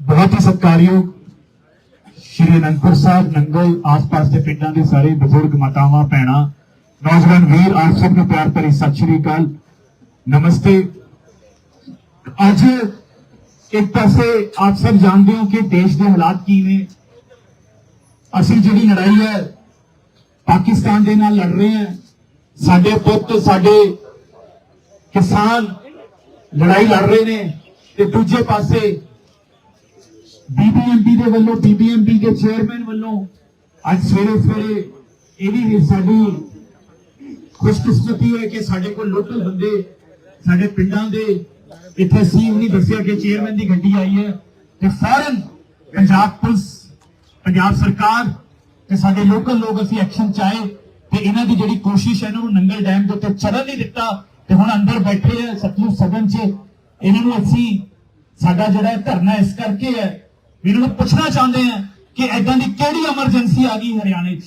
ਬਹੁਤ ਹੀ ਸਤਿਕਾਰਯੋਗ ਸ਼੍ਰੀ ਅਨੰਦਪੁਰ ਸਾਹਿਬ, ਨੰਗਲ ਆਸ-ਪਾਸ ਦੇ ਪਿੰਡਾਂ ਦੇ ਸਾਰੇ ਬਜ਼ੁਰਗ ਮਾਤਾਵਾਂ, ਭੈਣਾਂ, ਨੌਜਵਾਨ ਵੀਰ, ਆਪ ਸਭ ਨੂੰ ਪਿਆਰ ਭਰੀ ਸਤਿ ਸ਼੍ਰੀ ਅਕਾਲ। ਨਮਸਤੇ। ਅੱਜ ਇੱਕ ਪਾਸੇ ਆਪ ਸਭ ਜਾਣਦੇ ਹੋ ਕਿ ਦੇਸ਼ ਦੇ ਹਾਲਾਤ ਕੀ ਨੇ। ਅਸੀਂ ਜਿਹੜੀ ਲੜਾਈ ਹੈ, ਪਾਕਿਸਤਾਨ ਦੇ ਨਾਲ ਲੜ ਰਹੇ ਹਾਂ। ਸਾਡੇ ਪੁੱਤ, ਸਾਡੇ ਕਿਸਾਨ ਲੜਾਈ ਲੜ ਰਹੇ ਨੇ ਤੇ ਦੂਜੇ ਪਾਸੇ ਬੀਬੀਐਮਪੀ ਦੇ ਵੱਲੋਂ ਬੀਬੀਐਮਪੀ ਦੇ ਚੇਅਰਮੈਨ ਵੱਲੋਂ ਅੱਜ ਸਵੇਰੇ ਸਵੇਰੇ ਇਹ ਵੀ ਸਾਡੀ ਖੁਸ਼ਕਿਸਮਤੀ ਹੈ ਕਿ ਸਾਡੇ ਕੋਲ ਲੋਕਲ ਬੰਦੇ ਸਾਡੇ ਪਿੰਡਾਂ ਦੇ ਇੱਥੇ ਸੀ ਨਹੀਂ ਦੱਸਿਆ ਕਿ ਚੇਅਰਮੈਨ ਦੀ ਗੱਡੀ ਆਈ ਹੈ ਤੇ ਫੌਰਨ ਪੰਜਾਬ ਪੁਲਿਸ, ਪੰਜਾਬ ਸਰਕਾਰ ਤੇ ਸਾਡੇ ਲੋਕਲ ਲੋਕ ਅਸੀਂ ਐਕਸ਼ਨ ਚਾਹੇ ਤੇ ਇਹਨਾਂ ਦੀ ਜਿਹੜੀ ਕੋਸ਼ਿਸ਼ ਹੈ ਇਹਨਾਂ ਨੂੰ ਨੰਗਲ ਡੈਮ ਦੇ ਉੱਤੇ ਚੜਨ ਨਹੀਂ ਦਿੱਤਾ। ਤੇ ਹੁਣ ਅੰਦਰ ਬੈਠੇ ਆ ਸਤਲੁਜ ਸਦਨ 'ਚ, ਇਹਨਾਂ ਨੂੰ ਅਸੀਂ, ਸਾਡਾ ਜਿਹੜਾ ਧਰਨਾ ਇਸ ਕਰਕੇ ਹੈ, ਵੀ ਇਹਨਾਂ ਨੂੰ ਪੁੱਛਣਾ ਚਾਹੁੰਦੇ ਆ ਕਿ ਐਦਾਂ ਦੀ ਕਿਹੜੀ ਐਮਰਜੈਂਸੀ ਆ ਗਈ ਹਰਿਆਣੇ 'ਚ?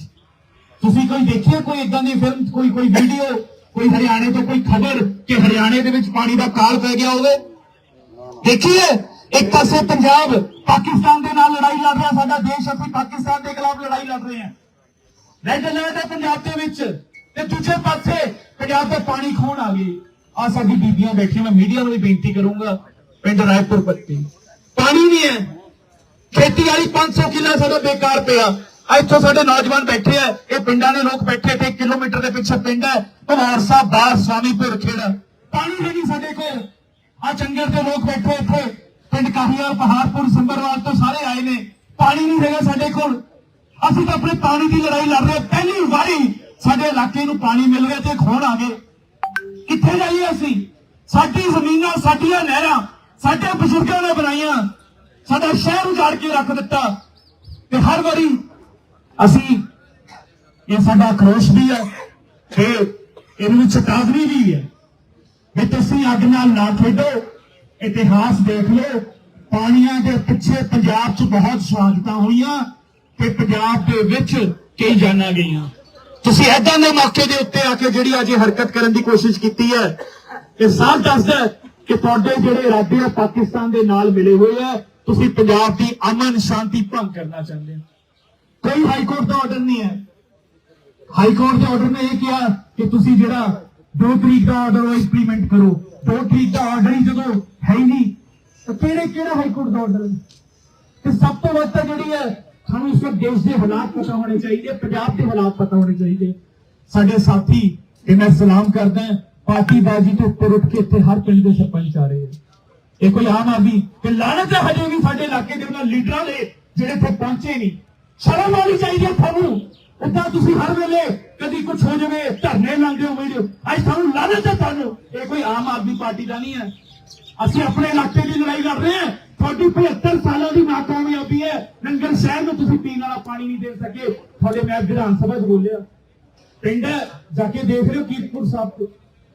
ਤੁਸੀਂ ਕੋਈ ਦੇਖਿਆ ਕੋਈ ਇਦਾਂ ਦੀ ਫਿਲਮ ਕੋਈ ਕੋਈ ਵੀਡੀਓ ਕੋਈ ਹਰਿਆਣੇ ਤੋਂ ਕੋਈ ਖਬਰ ਕਿ ਹਰਿਆਣੇ ਦੇ ਵਿੱਚ ਪਾਣੀ ਦਾ ਕਾਲ ਪੈ ਗਿਆ ਹੋਵੇ? ਦੇਖੀਏ, ਇੱਕ ਪਾਸੇ ਪੰਜਾਬ, ਪਾਕਿਸਤਾਨ ਦੇ ਨਾਲ ਲੜਾਈ ਲੜ ਰਿਹਾ ਸਾਡਾ ਦੇਸ਼, ਅਸੀਂ ਪਾਕਿਸਤਾਨ ਦੇ ਖਿਲਾਫ ਲੜਾਈ ਲੜ ਰਹੇ ਹਾਂ। ਰੈੱਡ ਅਲਰਟ ਹੈ ਪੰਜਾਬ ਦੇ ਵਿੱਚ ਤੇ ਦੂਜੇ ਪਾਸੇ ਪੰਜਾਬ ਦਾ ਪਾਣੀ ਖੋਣ ਆ ਗਈ। ਆ ਸਾਡੀ ਬੀਬੀਆਂ ਬੈਠੀਆਂ, ਮੈਂ ਮੀਡੀਆ ਨੂੰ ਵੀ ਬੇਨਤੀ ਕਰੂੰਗਾ, ਪਿੰਡ ਰਾਏਪੁਰ ਪੱਤੀ। ਪਾਣੀ ਨਹੀਂ ਹੈ। ਖੇਤੀ ਵਾਲੀ 500 ਕਿੱਲਾ ਸਾਡਾ ਬੇਕਾਰ ਪਿਆ। ਇੱਥੋਂ ਸਾਡੇ ਨੌਜਵਾਨ ਬੈਠੇ ਆ, ਇਹ ਪਿੰਡਾਂ ਦੇ ਲੋਕ ਬੈਠੇ ਤੇ ਕਿਲੋਮੀਟਰ ਦੇ ਪਿੱਛੇ ਪਿੰਡ ਹੈ ਭਵਾਰ ਸਾਹਿਬ ਬਾਰ ਸਵਾਮੀਪੁਰ ਖੇੜਾ। ਪਾਣੀ ਹੈ ਨਹੀਂ ਸਾਡੇ ਕੋਲ। ਆ ਚੰਗਰ ਦੇ ਲੋਕ ਬੈਠੇ ਇੱਥੇ। ਪਿੰਡ ਕਾਹੀਵਾਲ ਪਹਾੜਪੁਰ ਸੰਬਰਵਾਲ ਤੋਂ ਸਾਰੇ ਆਏ ਨੇ। ਪਾਣੀ ਨਹੀਂ ਹੈਗਾ ਸਾਡੇ ਕੋਲ। ਅਸੀਂ ਤਾਂ ਆਪਣੇ ਪਾਣੀ ਦੀ ਲੜਾਈ ਲੜ ਰਹੇ ਹਾਂ। ਪਹਿਲੀ ਵਾਰੀ ਸਾਡੇ ਇਲਾਕੇ ਨੂੰ ਪਾਣੀ ਮਿਲ ਗਿਆ ਤੇ ਖੋਣ ਆ ਗਏ। ਕਿੱਥੇ ਜਾਈਏ ਅਸੀਂ? ਸਾਡੀ ਜ਼ਮੀਨਾਂ, ਸਾਡੀਆਂ ਨਹਿਰਾਂ, ਸਾਡੇ ਬਜ਼ੁਰਗਾਂ ਨੇ ਬਣਾਈਆਂ। ਸਾਡਾ ਸ਼ਹਿਰ ਉਜਾੜ ਕੇ ਰੱਖ ਦਿੱਤਾ। ਤੇ ਹਰ ਵਾਰੀ ਅਸੀਂ, ਇਹ ਸਾਡਾ ਖਰੋਸ਼ ਵੀ ਹੈ ਤੇ ਇਹਦੇ ਵਿੱਚ ਚੇਤਾਵਨੀ ਵੀ ਹੈ। ਵੀ ਤੁਸੀਂ ਅੱਗ ਨਾਲ ਨਾ ਖੇਡੋ, ਇਤਿਹਾਸ ਦੇਖ ਲਓ। ਪਾਣੀਆਂ ਦੇ ਪਿੱਛੇ ਪੰਜਾਬ 'ਚ ਬਹੁਤ ਸ਼ਹਾਦਤਾਂ ਹੋਈਆਂ ਤੇ ਪੰਜਾਬ ਦੇ ਵਿੱਚ ਕਈ ਜਾਨਾਂ ਗਈਆਂ। ਤੁਸੀਂ ਐਦਾਂ ਦੇ ਮੌਕੇ ਦੇ ਉੱਤੇ ਆ ਕੇ ਜਿਹੜੀ ਅੱਜ ਹਰਕਤ ਕਰਨ ਦੀ ਕੋਸ਼ਿਸ਼ ਕੀਤੀ ਹੈ, ਇਹ ਸਾਫ਼ ਦੱਸਦਾ ਕਿ ਤੁਹਾਡੇ ਜਿਹੜੇ ਇਰਾਦੇ ਆ ਪਾਕਿਸਤਾਨ ਦੇ ਨਾਲ ਮਿਲੇ ਹੋਏ ਆ, ਤੁਸੀਂ ਪੰਜਾਬ ਦੀ ਅਮਨ ਸ਼ਾਂਤੀ ਭੰਗ ਕਰਨਾ ਚਾਹੁੰਦੇ ਹੋ। ਕੋਈ ਹਾਈ ਕੋਰਟ ਦਾ ਆਰਡਰ ਨਹੀਂ ਹੈ। ਹਾਈ ਕੋਰਟ ਦੇ ਆਰਡਰ ਨੇ ਇਹ ਕਿਹਾ ਕਿ ਤੁਸੀਂ ਜਿਹੜਾ 2 ਤਰੀਕ ਦਾ ਆਰਡਰ ਉਹ ਇੰਪਲੀਮੈਂਟ ਕਰੋ। 2 ਤਰੀਕ ਦਾ ਆਰਡਰ ਹੀ ਜਦੋਂ ਹੈ ਹੀ ਨਹੀਂ, ਤਾਂ ਕਿਹੜੇ ਕਿਹੜਾ ਹਾਈ ਕੋਰਟ ਦਾ ਆਰਡਰ ਤੇ ਸਭ ਤੋਂ ਵੱਧ ਤਾਂ ਜਿਹੜੀ ਹੈ ਸਾਨੂੰ ਇਸ ਵਕਤ ਦੇਸ਼ ਦੇ ਹਾਲਾਤ ਪਤਾ ਹੋਣੇ ਚਾਹੀਦੇ, ਪੰਜਾਬ ਦੇ ਹਾਲਾਤ ਪਤਾ ਹੋਣੇ ਚਾਹੀਦੇ। ਸਾਡੇ ਸਾਥੀ ਤੇ ਮੈਂ ਸਲਾਮ ਕਰਦਾ ਪਾਰਟੀ ਤੋਂ ਉੱਪਰ ਉੱਠ ਕੇ ਇੱਥੇ ਹਰ ਪਿੰਡ ਦੇ ਸਰਪੰਚ ਆ ਰਹੇ ਆ ਇਹ ਕੋਈ ਆਮ ਆਦਮੀ, ਤੇ ਲਾਣਤ ਹੈ ਹਜੇ ਵੀ ਸਾਡੇ ਇਲਾਕੇ ਦੇ ਉਹਨਾਂ ਲੀਡਰਾਂ ਦੇ, ਜਿਹੜੇ ਇੱਥੇ ਪਹੁੰਚੇ ਨਹੀਂ। ਸ਼ਰਮ ਆਉਣੀ ਚਾਹੀਦੀ ਹੈ ਤੁਹਾਨੂੰ। ਉਦਾਂ ਤੁਸੀਂ ਹਰ ਵੇਲੇ ਕਦੀ ਕੁਝ ਹੋ ਜਾਵੇ, ਧਰਨੇ ਲਾਉਂਦੇ ਹੋ ਵੀਡੀਓ। ਅੱਜ ਤੁਹਾਨੂੰ ਲਾਲਚ ਹੈ ਤੁਹਾਨੂੰ। ਇਹ ਕੋਈ ਆਮ ਆਦਮੀ ਪਾਰਟੀ ਦਾ ਨਹੀਂ ਹੈ। ਅਸੀਂ ਆਪਣੇ ਇਲਾਕੇ ਦੀ ਲੜਾਈ ਲੜ ਰਹੇ ਹਾਂ। ਤੁਹਾਡੀ 75 ਸਾਲਾਂ ਦੀ ਨਾਕਾਮਯਾਬੀ ਹੈ। ਨੰਗਲ ਸ਼ਹਿਰ ਨੂੰ ਤੁਸੀਂ ਪੀਣ ਵਾਲਾ ਪਾਣੀ ਨਹੀਂ ਦੇ ਸਕੇ। ਤੁਹਾਡੇ ਮੈਂ ਵਿਧਾਨ ਸਭਾ 'ਚ ਬੋਲਿਆ। ਪਿੰਡ ਜਾ ਕੇ ਦੇਖ ਲਿਓ ਕੀਰਤਪੁਰ ਸਾਹਿਬ ਤੋਂ।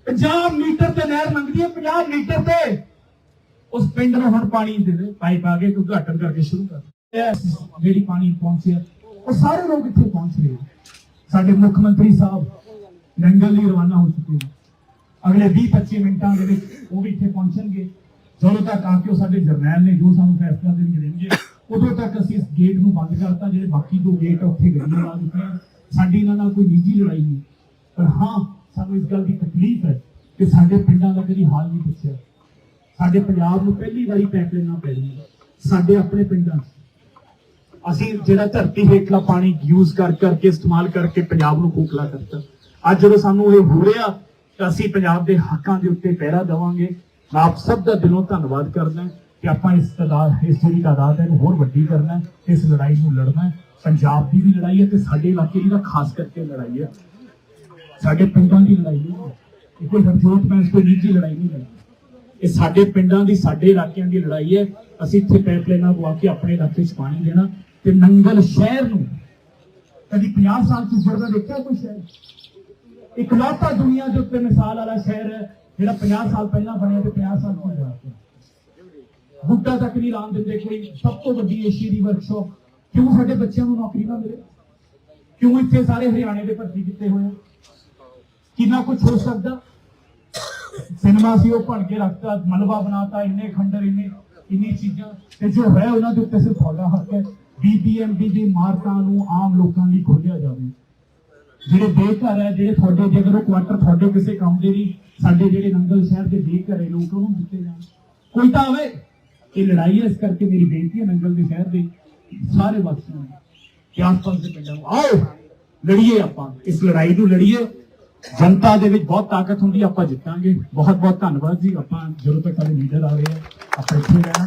50 ਮੀਟਰ ਤੇ ਨਹਿਰ ਲੰਘਦੀ ਹੈ 50 ਮੀਟਰ ਤੇ। ਉਸ ਪਿੰਡ ਨੂੰ ਹੁਣ ਪਾਣੀ ਦੇ ਪਾਈਪ ਆ ਗਏ ਤੂੰ ਕਰਕੇ ਸ਼ੁਰੂ ਕਰ ਜਿਹੜੀ ਪਾਣੀ ਪਹੁੰਚਿਆ ਉਹ ਸਾਰੇ ਲੋਕ ਇੱਥੇ ਪਹੁੰਚ ਰਹੇ ਸਾਡੇ ਮੁੱਖ ਮੰਤਰੀ ਸਾਹਿਬ ਨੰਗਲ ਲਈ ਰਵਾਨਾ ਹੋ ਚੁੱਕੇ ਨੇ। ਅਗਲੇ 20-25 ਮਿੰਟਾਂ ਦੇ ਵਿੱਚ ਉਹ ਵੀ ਇੱਥੇ ਪਹੁੰਚਣਗੇ। ਜਦੋਂ ਤੱਕ ਆ ਕੇ ਉਹ ਸਾਡੇ ਜਰਨੈਲ ਨੇ ਜੋ ਸਾਨੂੰ ਫੈਸਲਾ ਦੇਣਗੇ ਦੇਣਗੇ, ਉਦੋਂ ਤੱਕ ਅਸੀਂ ਇਸ ਗੇਟ ਨੂੰ ਬੰਦ ਕਰਤਾ, ਜਿਹੜੇ ਬਾਕੀ ਦੋ ਗੇਟ ਆ, ਉੱਥੇ ਗੱਡੀਆਂ ਲਾ ਦਿੱਤੀਆਂ। ਸਾਡੀ ਇਹਨਾਂ ਨਾਲ ਕੋਈ ਨਿੱਜੀ ਲੜਾਈ ਨਹੀਂ। ਪਰ ਹਾਂ, ਸਾਨੂੰ ਇਸ ਗੱਲ ਦੀ ਤਕਲੀਫ ਹੈ ਕਿ ਸਾਡੇ ਪਿੰਡਾਂ ਦਾ ਕਦੀ ਹਾਲ ਨਹੀਂ ਪੁੱਛਿਆ। ਸਾਡੇ ਪੰਜਾਬ ਨੂੰ ਪਹਿਲੀ ਵਾਰੀ ਪਾਈਪਲਾਈਨਾਂ ਪੈ ਰਹੀਆਂ ਸਾਡੇ ਆਪਣੇ ਪਿੰਡਾਂ 'ਚ। ਅਸੀਂ ਜਿਹੜਾ ਧਰਤੀ ਹੇਠਲਾ ਪਾਣੀ ਯੂਜ਼ ਕਰ ਕਰਕੇ, ਇਸਤੇਮਾਲ ਕਰਕੇ ਪੰਜਾਬ ਨੂੰ ਖੋਖਲਾ ਕਰਤਾ। ਅੱਜ ਜਦੋਂ ਸਾਨੂੰ ਇਹ ਹੋ ਰਿਹਾ, ਤਾਂ ਅਸੀਂ ਪੰਜਾਬ ਦੇ ਹੱਕਾਂ ਦੇ ਉੱਤੇ ਪਹਿਰਾ ਦੇਵਾਂਗੇ। ਮੈਂ ਆਪ ਸਭ ਦਾ ਦਿਲੋਂ ਧੰਨਵਾਦ ਕਰਦਾ ਕਿ ਆਪਾਂ ਇਸ ਤਾਦਾਦ ਇਸ ਜਿਹੜੀ ਤਾਦਾਦ ਹੈ ਇਹਨੂੰ ਹੋਰ ਵੱਡੀ ਕਰਨਾ ਇਸ ਲੜਾਈ ਨੂੰ ਲੜਨਾ ਪੰਜਾਬ ਦੀ ਵੀ ਲੜਾਈ ਹੈ ਤੇ ਸਾਡੇ ਇਲਾਕੇ ਦੀ ਤਾਂ ਖਾਸ ਕਰਕੇ ਲੜਾਈ ਹੈ। ਸਾਡੇ ਪਿੰਡਾਂ ਦੀ ਲੜਾਈ ਨਹੀਂ ਇਹ ਕੋਈ ਹਰਜੋਤ ਮੈਂ ਕੋਈ ਨਿੱਜੀ ਲੜਾਈ ਨਹੀਂ ਹੈ। ਇਹ ਸਾਡੇ ਪਿੰਡਾਂ ਦੀ, ਸਾਡੇ ਇਲਾਕਿਆਂ ਦੀ ਲੜਾਈ ਹੈ। ਅਸੀਂ ਇੱਥੇ ਪਾਈਪਲਾਈਨਾਂ ਪਵਾ ਕੇ ਆਪਣੇ ਇਲਾਕੇ 'ਚ ਪਾਣੀ ਦੇਣਾ ਤੇ ਨੰਗਲ ਸ਼ਹਿਰ ਨੂੰ ਕਦੀ 50 ਸਾਲ ਤੋਂ ਜੁੜਦਾ ਦੇਖਿਆ ਕੋਈ ਸ਼ਹਿਰ? ਇਕਲੌਤਾ ਦੁਨੀਆ ਦੇ ਉੱਤੇ ਮਿਸਾਲ ਵਾਲਾ ਸ਼ਹਿਰ ਹੈ। ਜਿਹੜਾ 50 ਸਾਲ ਪਹਿਲਾਂ ਬਣਿਆ ਤੇ 50 ਸਾਲ ਤੋਂ ਜਾ ਬੁੱਢਾ ਤੱਕ ਨਹੀਂ ਲਾਣ ਦਿੰਦੇ ਕੋਈ। ਸਭ ਤੋਂ ਵੱਡੀ ਏਸ਼ੀਆ ਦੀ ਵਰਕਸ਼ਾਪ ਕਿਉਂ ਸਾਡੇ ਬੱਚਿਆਂ ਨੂੰ ਨੌਕਰੀ ਨਾ ਮਿਲੇ? ਕਿਉਂ ਇੱਥੇ ਸਾਰੇ ਹਰਿਆਣੇ ਦੇ ਭਰਤੀ ਕੀਤੇ ਹੋਏ ਕਿੰਨਾ ਕੁਝ ਹੋ ਸਕਦਾ? ਸਿਨੇਮਾ ਸੀ, ਉਹ ਭਣ ਕੇ ਰੱਖਤਾ, ਮਲਬਾ ਬਣਾਤਾ, ਇੰਨੇ ਖੰਡਰ, ਇੰਨੇ, ਇੰਨੀ ਚੀਜ਼ਾਂ। ਤੇ ਜੋ ਹੈ, ਉਹਨਾਂ ਦੇ ਉੱਤੇ ਸਿਰਫ ਤੁਹਾਡਾ ਹੱਕ ਹੈ। ਬੀਬੀਐਮਬੀ ਦੀ ਮਾਰਕਾਂ ਨੂੰ ਆਮ ਲੋਕਾਂ ਲਈ ਖੋਲਿਆ ਜਾਵੇ। ਜਿਹੜੇ ਬੇਘਰ ਹੈ ਜਿਹੜੇ ਤੁਹਾਡੇ ਜੇ ਉਹ ਕੁਆਟਰ ਤੁਹਾਡੇ ਕਿਸੇ ਕੰਮ ਦੇ ਨਹੀਂ, ਸਾਡੇ ਜਿਹੜੇ ਨੰਗਲ ਸ਼ਹਿਰ ਦੇ ਬੇਘਰ ਲੋਕ ਉਹਨੂੰ ਦਿੱਤੇ ਜਾਣ। ਕੋਈ ਤਾਂ ਆਵੇ, ਇਹ ਲੜਾਈ ਇਸ ਕਰਕੇ ਮੇਰੀ ਬੇਨਤੀ ਹੈ ਨੰਗਲ ਦੇ ਸ਼ਹਿਰ ਦੇ ਸਾਰੇ ਵਾਸੀਆਂ ਨੂੰ। ਕਿ ਆਸ-ਪਾਸ ਦੇ ਪਿੰਡਾਂ ਨੂੰ ਆਓ, ਲੜੀਏ ਆਪਾਂ, ਇਸ ਲੜਾਈ ਨੂੰ ਲੜੀਏ। ਜਨਤਾ ਦੇ ਵਿੱਚ ਬਹੁਤ ਤਾਕਤ ਹੁੰਦੀ, ਆਪਾਂ ਜਿੱਤਾਂਗੇ। ਬਹੁਤ ਬਹੁਤ ਧੰਨਵਾਦ ਜੀ, ਆਪਾਂ ਜਦੋਂ ਤੱਕ ਸਾਡੇ ਲੀਡਰ ਆ ਰਹੇ ਆ, ਆਪਾਂ ਇੱਥੇ ਰਹਿਣਾ।